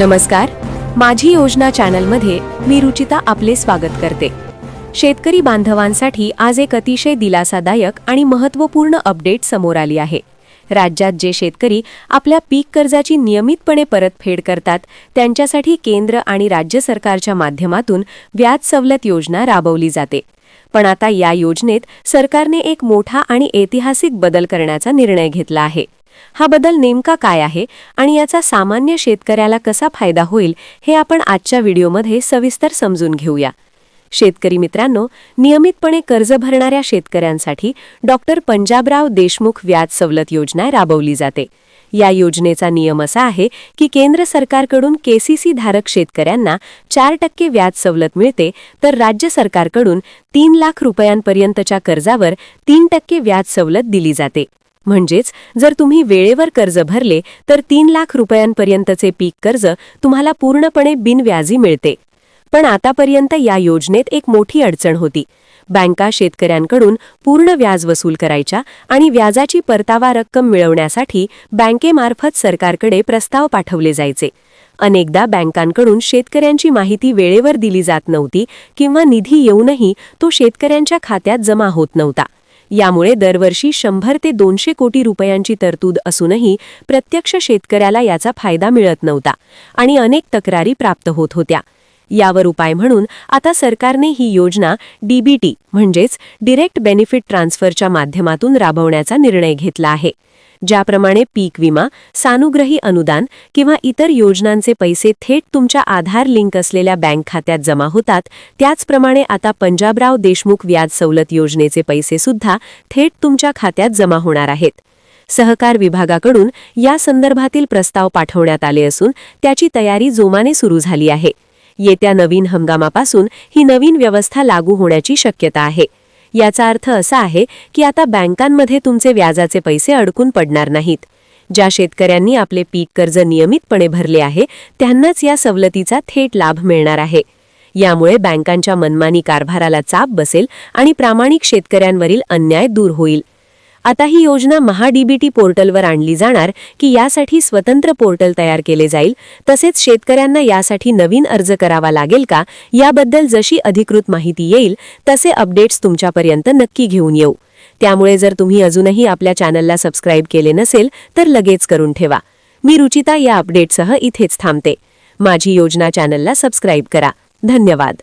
नमस्कार. माझी योजना चॅनलमध्ये मी रुचिता आपले स्वागत करते. शेतकरी बांधवांसाठी आज एक अतिशय दिलासादायक आणि महत्त्वपूर्ण अपडेट समोर आली आहे. राज्यात जे शेतकरी आपल्या पीक कर्जाची नियमितपणे परतफेड करतात त्यांच्यासाठी केंद्र आणि राज्य सरकारच्या माध्यमातून व्याज सवलत योजना राबवली जाते. पण आता या योजनेत सरकारने एक मोठा आणि ऐतिहासिक बदल करण्याचा निर्णय घेतला आहे. हा बदल नेमका काय आहे आणि याचा सामान्य शेतकऱ्याला कसा फायदा होईल हे आपण आजच्या व्हिडिओमध्ये सविस्तर समजून घेऊया. शेतकरी मित्रांनो नियमितपणे कर्ज भरणाऱ्या शेतकऱ्यांसाठी डॉक्टर पंजाबराव देशमुख व्याज सवलत योजना राबवली जाते. या योजनेचा नियम असा आहे की केंद्र सरकारकडून केसीसी धारक शेतकऱ्यांना चार टक्के व्याज सवलत मिळते तर राज्य सरकारकडून तीन लाख रुपयांपर्यंतच्या कर्जावर तीन टक्के व्याज सवलत दिली जाते. म्हणजेच जर तुम्ही वेळेवर कर्ज भरले तर तीन लाख रुपयांपर्यंतचे पीक कर्ज तुम्हाला पूर्णपणे बिनव्याजी मिळते. पण आतापर्यंत या योजनेत एक मोठी अडचण होती. बँका शेतकऱ्यांकडून पूर्ण व्याज वसूल करायच्या आणि व्याजाची परतावा रक्कम मिळवण्यासाठी बँकेमार्फत सरकारकडे प्रस्ताव पाठवले जायचे. अनेकदा बँकांकडून शेतकऱ्यांची माहिती वेळेवर दिली जात नव्हती किंवा निधी येऊनही तो शेतकऱ्यांच्या खात्यात जमा होत नव्हता. यामुळे दरवर्षी शंभर ते दोनशे कोटी रुपयांची तरतूद असूनही प्रत्यक्ष शेतकऱ्याला याचा फायदा मिळत नव्हता आणि अनेक तक्रारी प्राप्त होत होत्या. यावर उपाय म्हणून आता सरकारने ही योजना डीबीटी म्हणजेच डिरेक्ट बेनिफिट ट्रान्सफरच्या माध्यमातून राबवण्याचा निर्णय घेतला आहे. ज्याप्रमाणे पीक विमा सानुग्रही अनुदान किंवा इतर योजनांचे पैसे थेट तुमच्या आधार लिंक असलेल्या बँक खात्यात जमा होतात त्याचप्रमाणे आता पंजाबराव देशमुख व्याज सवलत योजनेचे पैसे सुद्धा थेट तुमच्या खात्यात जमा होणार आहेत. सहकार विभागाकडून या संदर्भातील प्रस्ताव पाठवण्यात आले असून त्याची तयारी जोमाने सुरू झाली आहे. येत्या नवीन हंगामापासून ही नवीन व्यवस्था लागू होण्याची शक्यता आहे. याचा अर्थ असा आहे की आता बँकांमध्ये तुमचे व्याजाचे पैसे अडकून पडणार नाहीत. ज्या शेतकऱ्यांनी आपले पीक कर्ज नियमितपणे भरले आहे त्यांनाच या सवलतीचा थेट लाभ मिळणार आहे. यामुळे बँकांच्या मनमानी कारभाराला चाप बसेल आणि प्रामाणिक शेतकऱ्यांवरील अन्याय दूर होईल. आता ही योजना महाडीबीटी पोर्टलवर आणली जाणार की यासाठी स्वतंत्र पोर्टल तयार केले जाईल. तसेच शेतकऱ्यांना यासाठी नवीन अर्ज करावा लागेल का? याबद्दल जशी अधिकृत माहिती येईल तसे अपडेट्स तुमच्यापर्यंत नक्की घेऊन येऊ. त्यामुळे जर तुम्ही अजूनही आपल्या चॅनलला सबस्क्राईब केले नसेल तर लगेच करून ठेवा. मी रुचिता या अपडेटसह इथेच थांबते. माझी योजना चॅनलला सबस्क्राईब करा. धन्यवाद.